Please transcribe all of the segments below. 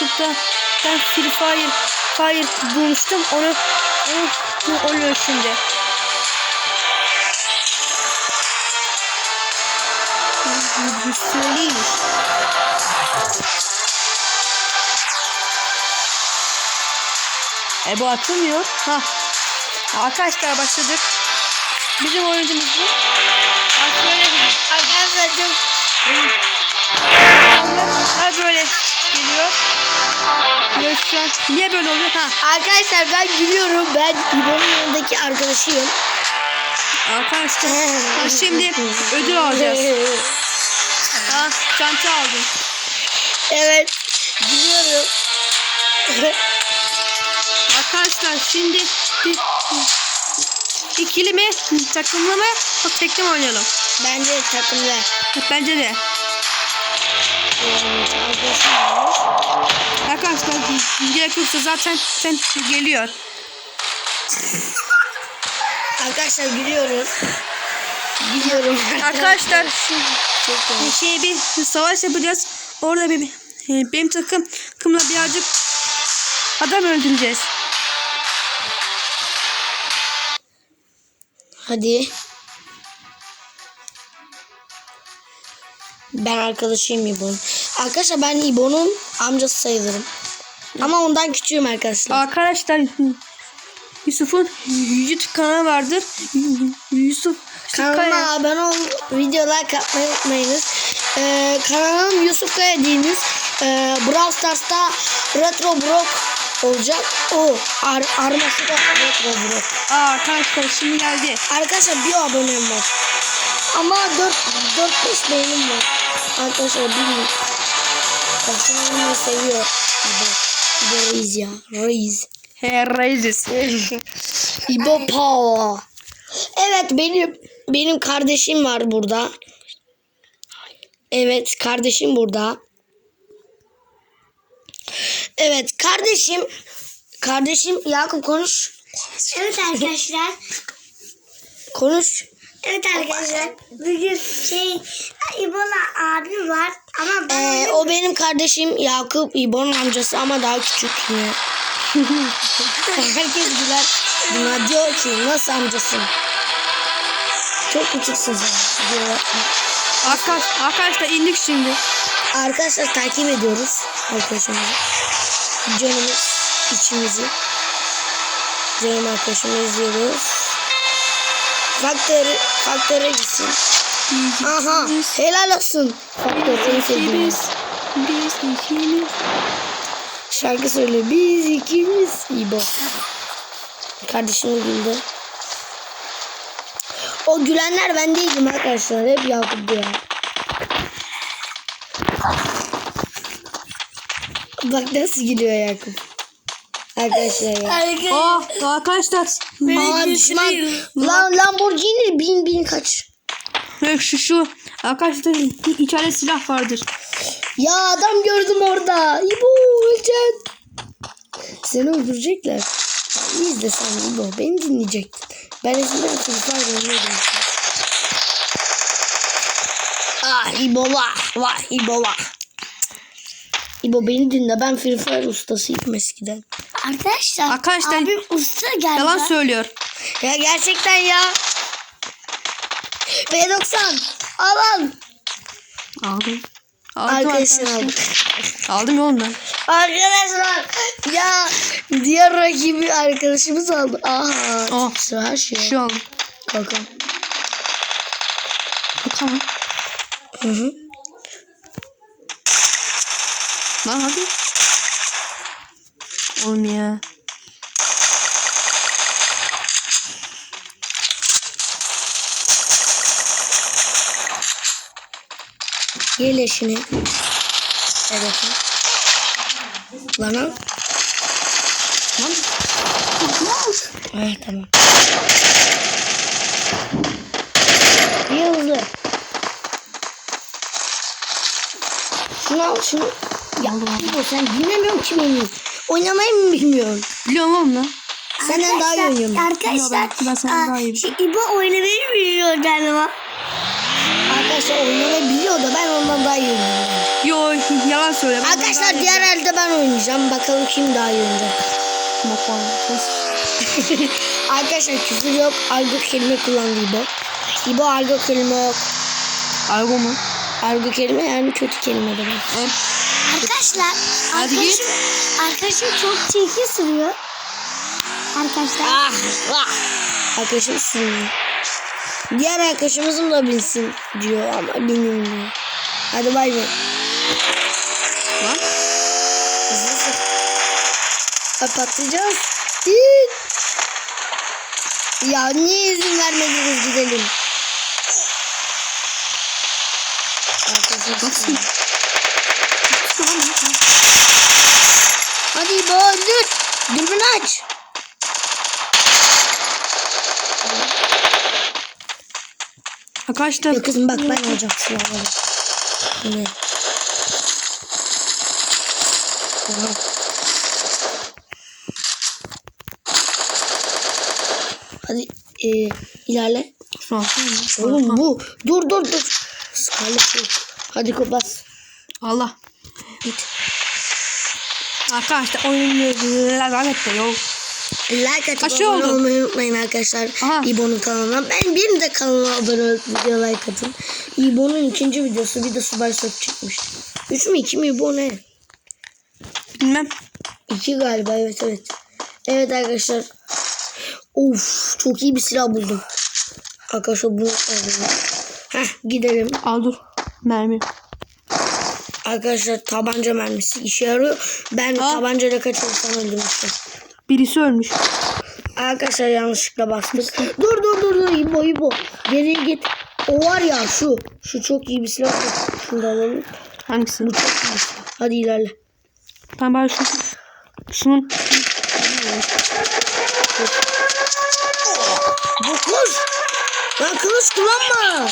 YouTube'da ben Free Fire Fire bulmuştum. Onu onu oluyor şimdi. Söyleymiş. E bu atılmıyor. Ha. Arkadaşlar başladık. Bizim oyuncumuz bu. Arkadaşlar çok Ha böyle geliyor. Ya şu an niye böyle oluyor? Ha. Arkadaşlar ben gülüyorum. Ben İbo'nun yanındaki arkadaşıyım. Arkadaşlar ha, şimdi ödül alacağız. Ha, çanta aldım. evet. Gülüyorum. Arkadaşlar şimdi ikili mi, takımlı mı, o tekli mi oynayalım? Bence takımda. Bence de. Arkadaşlar gerek yoksa zaten sen geliyor. Arkadaşlar gülüyoruz. Gülüyorum. Arkadaşlar bir şey bir savaş yapacağız. Orada bir e, benim takım takımla birazcık adam öldüreceğiz. Hadi. Ben arkadaşıyım İbo'nun. Arkadaşlar ben İbo'nun amcası sayılırım. Ama ondan küçüğüm arkadaşlar. Arkadaşlar Yusuf'un YouTube kanalı vardır. Yusuf. Kanalıma abone ol, videolar katmayı unutmayınız. Ee, kanalım Yusuf Kaya değiliz. Ee, Brawl Stars'ta Retro Brock olacak. O ar arması da Retro Brock. Aa, arkadaşlar şimdi geldi. Arkadaşlar bir abonem var. Ama 4 4 5 beğenim var. Arkadaşlar bilmiyorum. Karşımda seviyor. İbo. İbo Reis ya. Reis. He Reis. İbo Power. Evet benim benim kardeşim var burada. Evet kardeşim burada. Evet kardeşim kardeşim Yakup konuş. Evet arkadaşlar. Konuş. Evet arkadaşlar. Bugün şey İbola abi var ama ben Ee, o benim kardeşim Yakup İbo'nun amcası ama daha küçük yine. Herkes güler. Buna diyor ki nasıl amcasın? Çok küçüksün sen. Diyor. Arkadaş, arkadaşlar indik şimdi. Arkadaşlar takip ediyoruz arkadaşımızı. Canımız içimizi. Canım arkadaşımı izliyoruz. Faktörü, faktöre gitsin. Aha helal olsun. Faktör en sevdiğimiz. Biz ikimiz. Şarkı söyle. Biz ikimiz. İbo. Kardeşim güldü. O gülenler ben değilim arkadaşlar. Hep Yakup ya. Bak nasıl gülüyor Yakup. Arkadaşlar ya. Aa, arkadaşlar. Aa düşman. Lan Lamborghini bin bin kaç. Yok şu şu. Arkadaşlar içeride silah vardır. Ya adam gördüm orada. İbo öleceksin. Seni öldürecekler. İyi izle sen İbo. Beni dinleyecektin. Ben eskiden çocuklar görmüyordum. Ah İbo vah vah İbo vah. İbo beni dinle. Ben Free Fire ustasıyım eskiden. Arkadaşlar, Arkadaşlar, abim usta geldi. Yalan söylüyor. Ya gerçekten ya. P90 al al. Aldım. Aldım Arkadaşlar arkadaşlar. aldım. Ya ondan. Arkadaşlar ya diğer rakibi arkadaşımız aldı. Aha. Oh. Şu her şey. Şu aldım. Bakalım. Tamam. Hı hı. Lan hadi. Oğlum ya. Gel eşini. Evet. Lan al. Lan. Evet tamam. Hızlı. Şunu al şunu. Ya İbo sen dinlemiyorum ki beni. Oynamayı mı bilmiyorsun? Biliyorum oğlum lan. Senden daha iyi oynuyorum. Arkadaşlar, ben- ben senden aa, daha iyiyim. şey, İbo oynamayı biliyor galiba. Arkadaşlar oynamayı biliyor da ben ondan daha iyi oynuyorum. Yo yalan söyle. Ben Arkadaşlar daha- diğer elde ben oynayacağım. Bakalım kim daha iyi oynayacak. Bakalım. Arkadaşlar küfür yok. Argo kelime kullandı İbo. İbo argo kelime yok. Argo mu? Argo kelime yani kötü kelime demek. Evet. Arkadaşlar Hadi git. arkadaşım, arkadaşım çok çirkin sürüyor. Arkadaşlar. Ah, ah. Arkadaşım sürüyor. Diğer arkadaşımızın da binsin diyor ama bilmiyorum. Hadi bay bay. Lan. Hızlısın. Ay patlayacağız. Git. Ya niye izin vermediniz gidelim? Arkadaşım sürüyor. Hadi İbo öldür. Dürbünü aç. Arkadaşlar kızım bak ben alacağım silahları. Ne? Oha. Hadi e, ilerle. Oğlum bu. Dur dur dur. Scarlet. Hadi kapat. Allah. Git. Arkadaşlar oyun lanet de yok. Like atıp Kaç abone oldu? olmayı unutmayın arkadaşlar. Aha. İbo'nun kanalına. Ben benim de kanalıma abone olup video like atın. İbo'nun ikinci videosu bir de Subay Sök çıkmıştı. Üç mü iki mi İbo ne? Bilmem. İki galiba evet evet. Evet arkadaşlar. Of çok iyi bir silah buldum. Arkadaşlar bunu alalım. Heh gidelim. Al dur. Mermi. Arkadaşlar tabanca mermisi işe yarıyor. Ben Aa. tabancayla kaç insan öldürmüştüm. Birisi ölmüş. Arkadaşlar yanlışlıkla bastık. dur dur dur dur İbo İbo. Geriye git. O var ya şu. Şu çok iyi bir silah. Şunu da alalım. Hangisi? Bu çok iyi bir silah. Hadi ilerle. Ben bari şu, şunun Dokuz. Lan kılıç kullanma.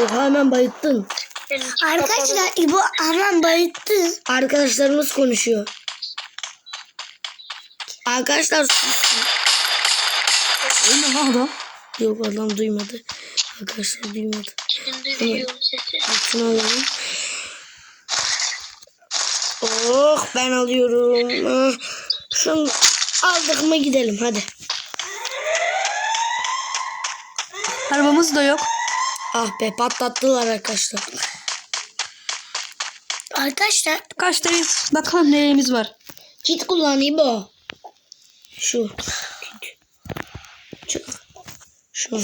Oha hemen bayıttın. Arkadaşlar İbo aman bayıttı. Arkadaşlarımız konuşuyor. Arkadaşlar. Öyle lan adam. Yok adam duymadı. Arkadaşlar duymadı. Hemen şunu alalım. Oh ben alıyorum. Ah, Şunu aldık mı gidelim hadi. Arabamız da yok. Ah be patlattılar arkadaşlar. Arkadaşlar Kaç tane bakalım neyimiz var. Kit kullan İbo. Şu. Çık. Şu.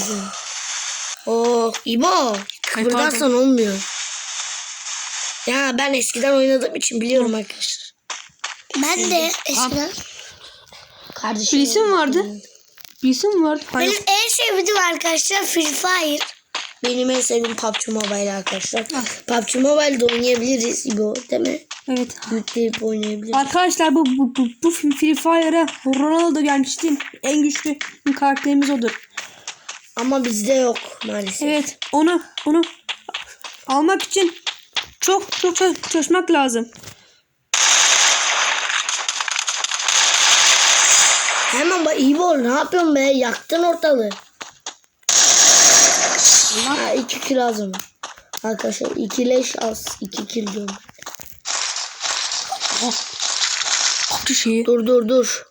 Oh İbo. Kıpırdarsan olmuyor. Ya ben eskiden oynadığım için biliyorum arkadaşlar. ben de eskiden Kardeşim. Birisi mi vardı? Birisi mi vardı? benim en sevdiğim arkadaşlar Free Fire. Benim en sevdiğim PUBG Mobile arkadaşlar. PUBG Mobile'de oynayabiliriz İbo değil mi? Evet. Yükleyip oynayabiliriz. Arkadaşlar bu bu bu, bu Free Fire'a Ronaldo gelmişti. En güçlü karakterimiz odur. Ama bizde yok maalesef. Evet. Onu onu almak için çok çok çok çalışmak lazım. Hemen bak İbo ne yapıyorsun be? Yaktın ortalığı. Ha, iki kill lazım. Arkadaşlar iki leş az. iki kill diyorum. Kaptı şeyi. Dur dur dur.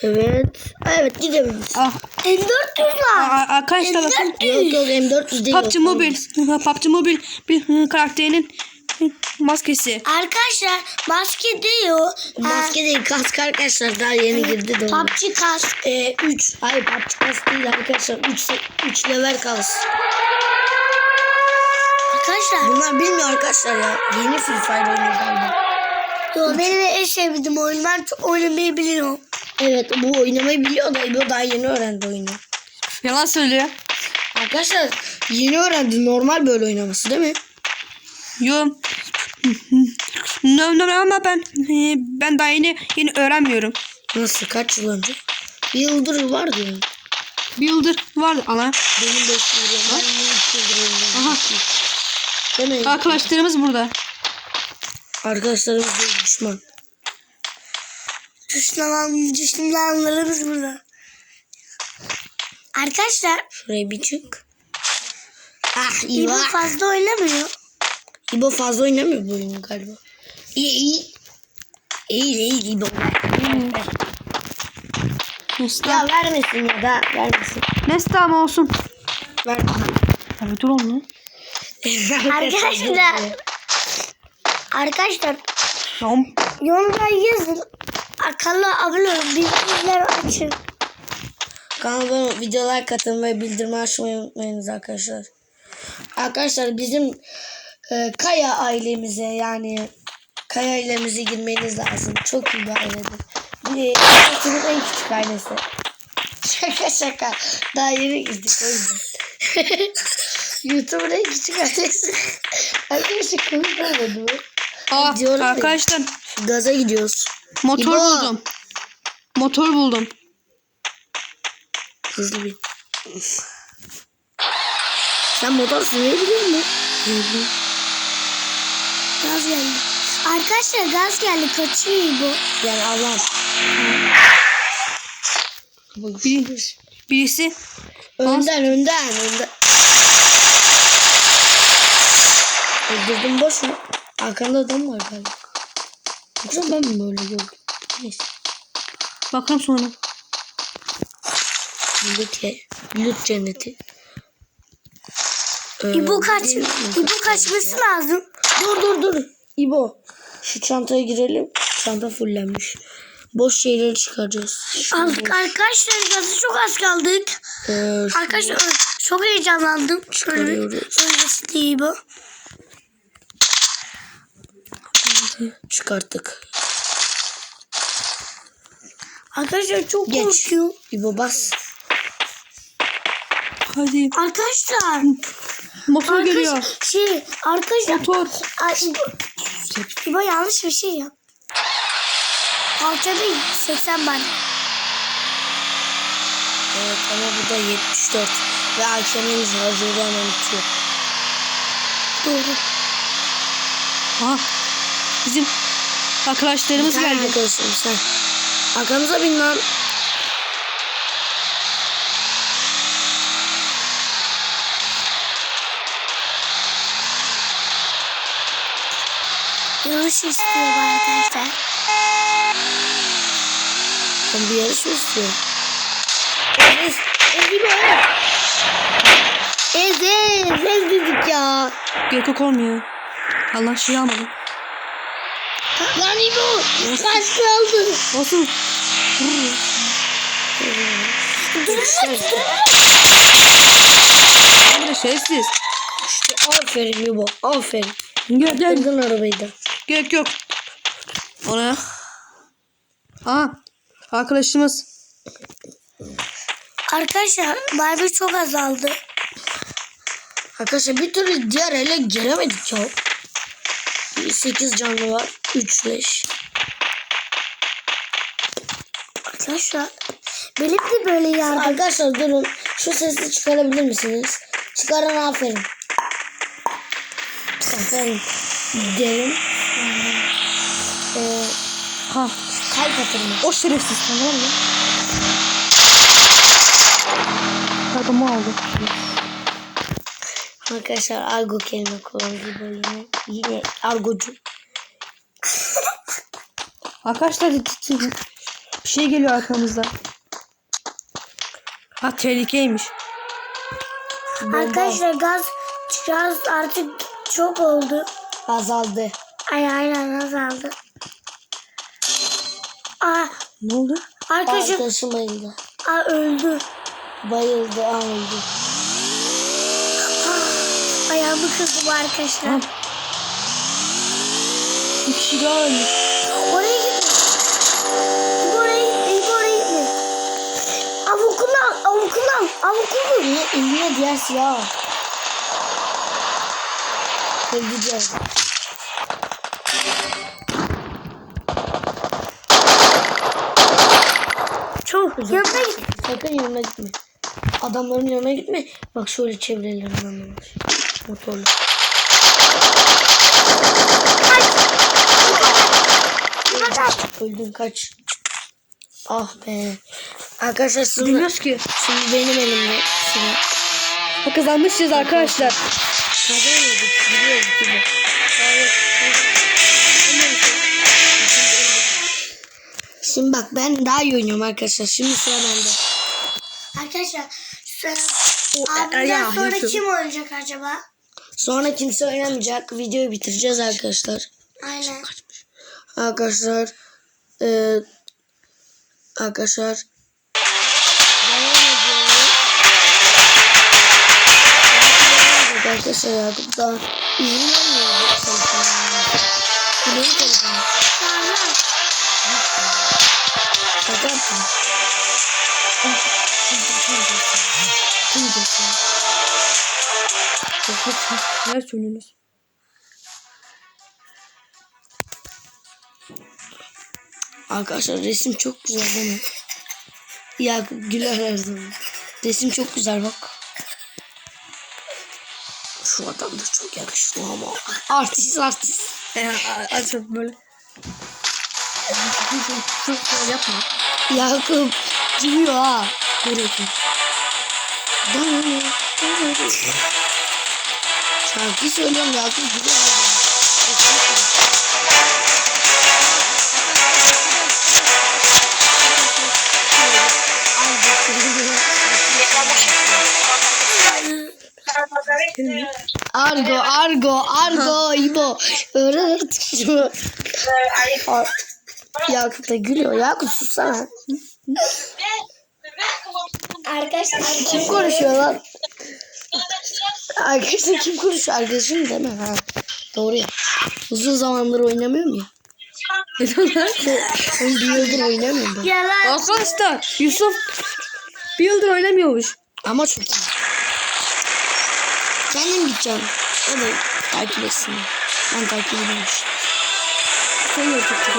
Evet. Evet gidebiliriz. Ah, M400 a- var. a- arkadaşlar bakın. Yok yok M400 değil. PUBG. Mobile. PUBG Mobile bir karakterinin maskesi. Arkadaşlar maske diyor. Maske değil kask arkadaşlar daha yeni girdi de. ona. PUBG kask. Ee, 3. Hayır PUBG kask değil arkadaşlar. 3 3 level kalsın. Arkadaşlar Bunlar bilmiyor arkadaşlar ya. Yeni Free Fire oynuyor galiba. yo, benim en sevdiğim oyun. Ben çok oynamayı biliyorum. Evet bu oynamayı biliyor da İbo daha yeni öğrendi oyunu. Yalan söylüyor. Arkadaşlar yeni öğrendi normal böyle oynaması değil mi? Yo. No, no, ama ben e, ben daha yeni yeni öğrenmiyorum. Nasıl kaç yıl önce? Bir yıldır var diyor. Bir yıldır vardı ama Benim 5 yıldır var. Ben 3 yıldır oynuyorum. Aha. Mi? arkadaşlarımız burada. Arkadaşlarımız değil, düşman. Düşman, düşmanlarımız burada. Arkadaşlar Şuraya bir çık. Ah İbo İbo. fazla oynamıyor. İbo fazla oynamıyor bu oyunu galiba. İyi iyi. İyi iyi İbo. Nesta. Ya vermesin ya da vermesin. Nesta ama olsun. Ver. Abi dur oğlum. Arkadaşlar. Arkadaşlar Tamam. yorumlara yazın. Kanala abone olun. Bildirimleri açın. Kanalıma videolar katın ve bildirimi açmayı unutmayınız arkadaşlar. Arkadaşlar bizim e, Kaya ailemize yani Kaya ailemize girmeniz lazım. Çok iyi bir ailedir. Bir YouTube'un en küçük ailesi. Şaka şaka. Daha yeni girdik o yüzden. YouTube'un en küçük ailesi. Arkadaşlar komik olmadı mı? Aa, Diyorum ya. arkadaşlar Gaza gidiyoruz. motor İbo. buldum. Motor buldum. Hızlı bir. Sen motor sürebiliyor musun? Gaz geldi. Arkadaşlar gaz geldi. Kaçıyor İbo. Yani Allah'ım. Bir, birisi Önden önden önden. Öldürdüm boş mu? Arkanda adam var galiba. Yoksa ben mi böyle gördüm? Neyse. bakalım sonra. Ye- loot cenneti. Ee, İbo kaç. İbo kaçması lazım. Dur dur dur. İbo. Şu çantaya girelim. Çanta fullenmiş. Boş şeyleri çıkaracağız. Şu Al- boş, Arkadaşlar gazı çok az kaldık. ee, şu Arkadaşlar çok heyecanlandım. Şöyle Çıkarıyoruz. öncesi İbo. çıkarttık. Arkadaşlar çok Geç. korkuyorum. İbo bas. Hadi. Arkadaşlar. Motor geliyor. Arkadaşlar şey arkadaşlar. Motor. İbo, yanlış bir şey yap. Alça değil 80 ben. Evet ama bu da 74. Ve hakemimiz hazırda hemen bitiyor. Doğru. Aha. Bizim arkadaşlarımız geldi. arkadaşım sen. Arkamıza bin lan. Yanlış istiyor bu arkadaşlar. Sen bir yarış mı istiyorsun? Ez. Ez gibi ez. Ez ez. Ez dedik ya. Gerek yok olmuyor. Allah şey almadı. Lan İbo. Kaç kaldı? Olsun. Burada şerefsiz. İşte aferin İbo. Aferin. Gel gel. Kırdın arabayı da. Gerek yok. Ona. Aa. Arkadaşımız. Arkadaşlar Barbie çok azaldı. Arkadaşlar bir türlü diğer ele giremedik ya. 8 canlı var. 3 leş. Arkadaşlar benim de böyle yardım. Arkadaşlar durun. Şu sesi çıkarabilir misiniz? Çıkaran aferin. Aferin. Derin. Ee, Ha. kalp atırma. O şerefsiz. Tamam mı? Pardon aldı. Arkadaşlar argo kelime kullandı böyle yine. Yine argocu. Arkadaşlar bir şey geliyor arkamızda. Ha tehlikeymiş. Arkadaşlar gaz gaz artık çok oldu. Azaldı. Ay aynen azaldı. Aa, Ne oldu? arkadaşlar Arkadaşım bayıldı. aa, öldü. Bayıldı. Aa öldü. Ayağımı kırdım arkadaşlar. Tamam. Bir kişi daha ölmüş. Oraya gitme. Oraya gitme. Oraya gitme. Avukunu al. Avukunu al. Avukunu. Eline, eline diğer silah al. Öldüreceğiz. Çok. Yanına git. Sakın yanına gitme. Adamların yanına gitme. Bak şöyle çevrelerinden var. Motorlu. Öldün kaç. Ah be. Arkadaşlar şimdi, Bilmiyoruz ki. şimdi benim elimde silah. Kazanmışız arkadaşlar. Kazanmadık. Biliyoruz gibi. Ben daha iyi oynuyorum arkadaşlar. Şimdi sıra bende. Arkadaşlar sonra ya, abimden sonra Yusuf. kim oynayacak acaba? Sonra kimse oynamayacak. Videoyu bitireceğiz arkadaşlar. Aynen. Arkadaşlar eee arkadaşlar. Arkadaşlar Yakup da izin vermiyor. bu Neler söylüyorsunuz? Arkadaşlar resim çok güzel değil mi? Ya güler her zaman. Resim çok güzel bak. Şu adam da çok yakışıklı ama. Artist artist. Açın böyle. Çok çok yapma. Yakup gülüyor ha. Görüyorsun. Şarkı söylüyorum Yakup gülüyor. Argo, Argo, Argo, İbo. Öğren. Yakup da gülüyor. Yakup sussana. arkadaşlar Kim konuşuyor lan? Arkadaşlar kim konuşuyor? Arkadaşım değil mi? Ha. Doğru ya. Uzun zamandır oynamıyorum ya. Neden lan? Ben bir yıldır oynamıyorum ben. yalan. Arkadaşlar Yusuf bir yıldır oynamıyormuş. Ama çok iyi. Kendim gideceğim. O da takip etsin. Ben takip ediyormuş. Sen de çok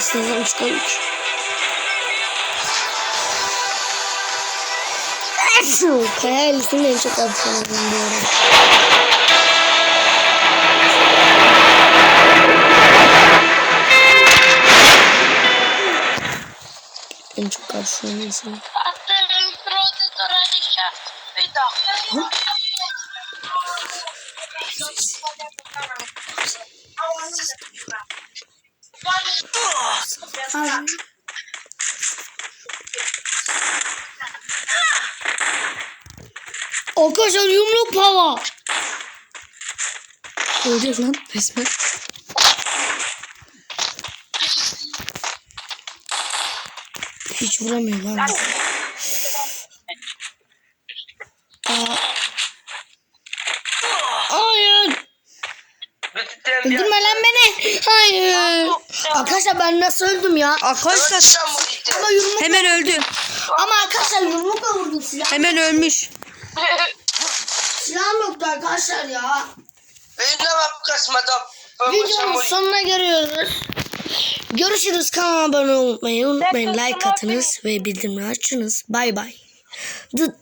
çok oynadın. İstesem çıkarım ki. Kaya Elif'in en çok atışını dinliyorum. En çok karşılayan insan. Attım prodüktör Alişa. Bir dakika. Arkadaşlar yumruk hava. Öleceğiz lan resmen. Hiç vuramıyor lan. Aa. Hayır. Öldürme lan beni. Hayır. Arkadaşlar ben nasıl öldüm ya? Arkadaşlar Ama yumruk hemen öldü. ama arkadaşlar yumrukla vurdum silah. Hemen ölmüş. Silahım yoktu arkadaşlar ya. Benim de bak kasmadım. Videonun sonuna geliyoruz. Görüşürüz. Kanalıma abone olmayı unutmayın. Like atınız ve bildirimleri açınız. Bay bay. Dıt.